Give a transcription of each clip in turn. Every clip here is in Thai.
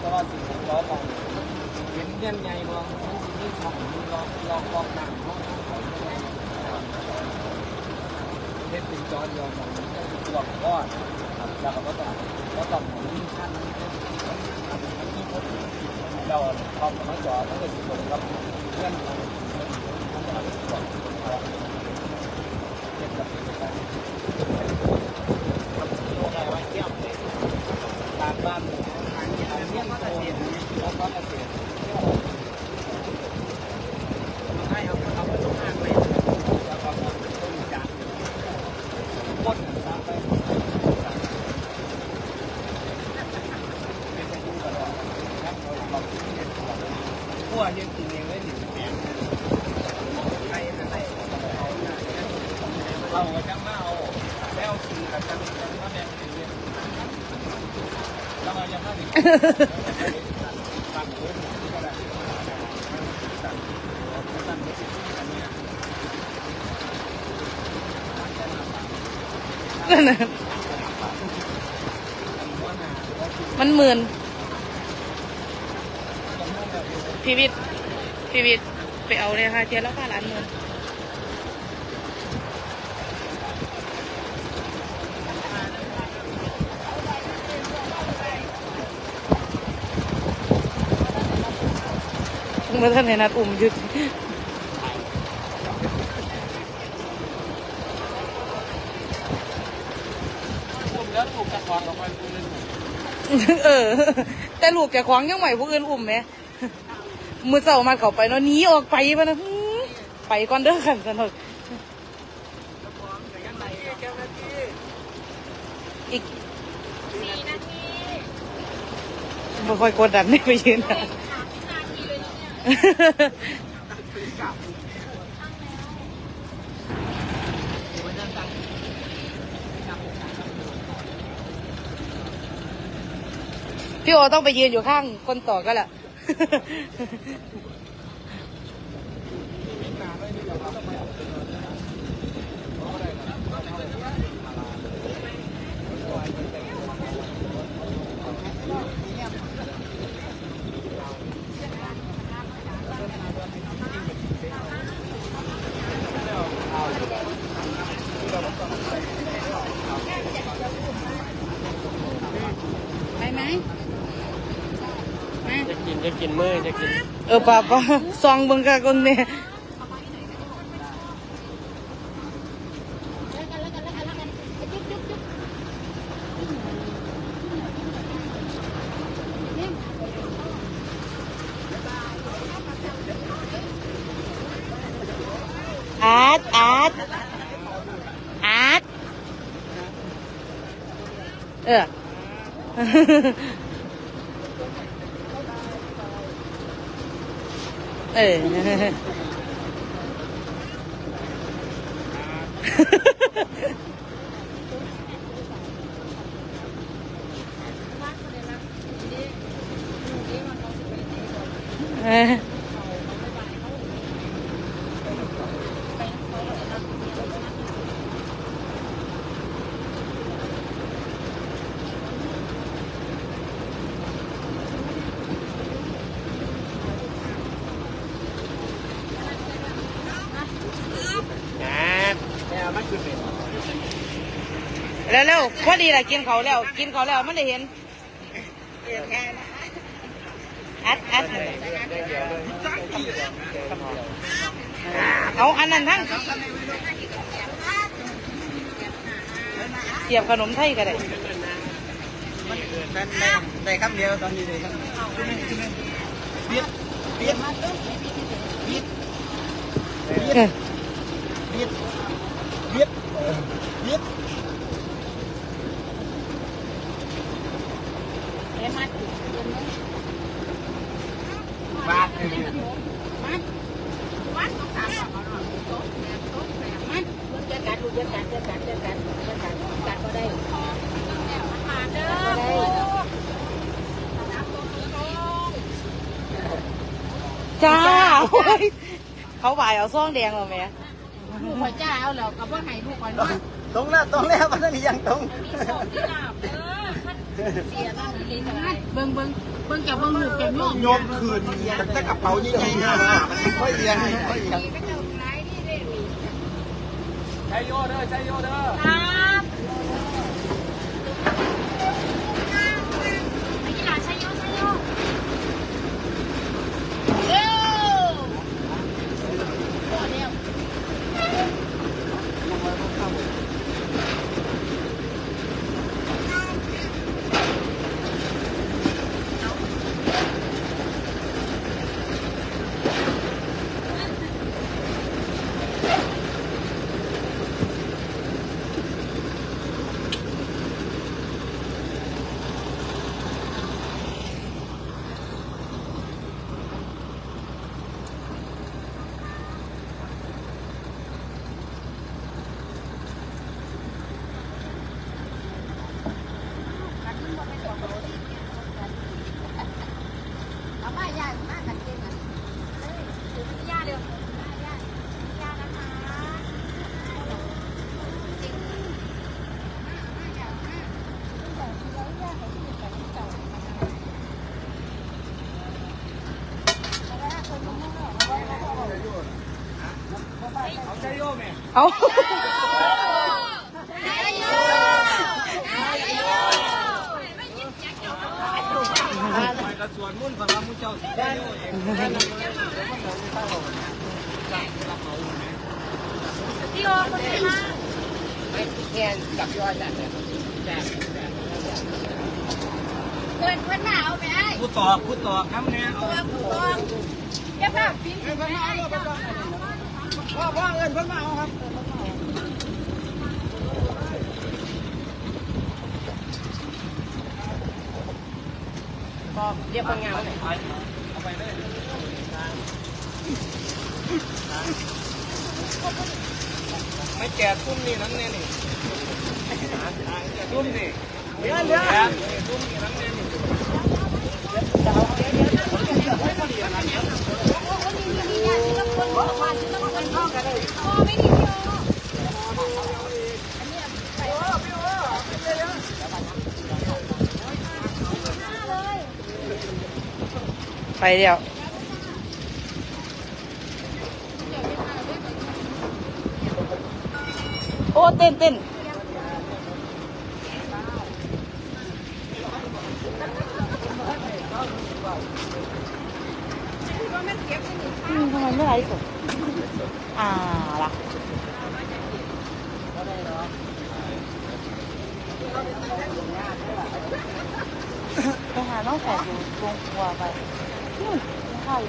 แต่ว่าสิจอมองเห็นเงี้ยใหญ่บ่มันสิมีช่องมีล็องลอกล็อกน้ำห้องเฮ็ดเป็นจอยอมมองตัวก้อนแล้วก็ต้องก็ต้องมีขั้นเราเข้ามาจอดมันก็สิลงกับเงื่อนมันมันจะมาจอดเก็บกับตัวอะไรไว้เที่ยวเลยตามบ้านทางนี้ทางนี้ก็จะเสียแล้วก็จะเสียให้เอาเอาไปตรงห้างเลยแล้วก็ต้นจานปนตามไปเป็นไปดูตลอดครับเราเราที่เห็นตลอดพวกยังกินเองเลยหนึ่งแหนใครจะได้เราก็จะมาเอาแล้วกินกับจังจังว่าแม่เป็นเรื่องเราจะมาถึงตั้งเรื่องก็ได้ตั้งตั้งเรื่องอั นั่นนะมันหมื่นพีวิทพีวิทย์ไปเอาเลยค่ะเทียนแล้วค่ะร้านหมื่น เมื่อท่านในนัดอุ่มยุดผมแล้วถูกตะควางออกไปคุณนึงเออ แต่ลูกแกขวางยังไหวผู้อื่นอุ่มไหมมือเจ้ามาเข้าไปเนาะหนีออกไปมานะหือไปก่อนเด้อกันสนุกอีกบ่ค่อยกดดันให้ไปยืนนะ พี่โอต้องไปยืนอยู่ข้างคนต่อก็แหละ ไปไหมมา จะกินจะกินเมื่อจะกินเออป่าป่าซองเบิ่งกะกงเนี่ยอาร์ตอาร์ตอาร์ตเออ เแล้วเร็วพอดีละกินเขาแล้ว กินเขาแล้วมันได้เห็นอัดอัดเอาอันนั้นทั้งเสียบขนมไทยก็ได้นั่นได้คำเดียวตอนนี้ได้คำเดียวเบียดเบียดเบียดเออเบียดเบียดเบียดบาทเลย จ้าโอ้ย เขาบ่ายเอาซ่องแดงมาแม่ลูกข่อยจ้าเอาแล้วก็บ่ให้ลูกข่อยนอนตรงแล้วตรงแล้วมันนี่ยังตรงเสียบ้างอีหลีเท่าไหร่เบิ่งเบิ่งเบิ่งจะเบิ่งลูกจะโยมโยมคืนแต่แต่กระเป๋ายิ่งใหญ่นะค่อยเอียงค่อยเอียงใช้โยเด้อใช้โยเด้อครับไปกีฬาชัยโยชัยโยเร็วโอ้เร็ว เอามาย่ามากันเก่งอะเฮ้ยถือย่าเร็วย่าย่านะคะจริง เอาไปกระสวนมุ่นพลังมุ่เจ้าได้เองพี่โอคนนี้มาแค่กับยอดจัดเนี่ยแจกเพื่อนเพื่อนาเอาไปไอ้ผู้ตอกผู้ตอกน้ำเนี่ยเอาตัวผู้กองเดี๋ยวป้าปิ้งไปไอ้ เจ้าพ่อพ่อเอิญเพิ่นมาเอาครับก็เรียบงามเลยเอาไปเลยไม่แจกตุ้มนี่น้ำเนี่ยนี่ตุ้มนี่เดี๋ยวเดี๋ยวตุ้มนี่น้ำเนี่ยนี่ ไปเดียวโอ้เต้นเต้นอืมทำไมไม่ไลฟ์สดอ่าล่ะไปหาน้องแฝดอยู่โรงครัวไป นู่นกินข้าว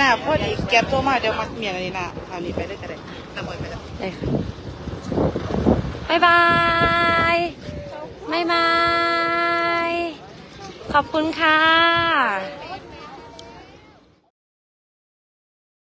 น่าพอดีแก็บตัวมาเดี๋ยวมัดเมียอันนี้น่ะเอานี้ไปได้ก็ได้ตะบอยไปแล้วได้ค่ะบายบายบ๊ายบายขอบคุณค่ะ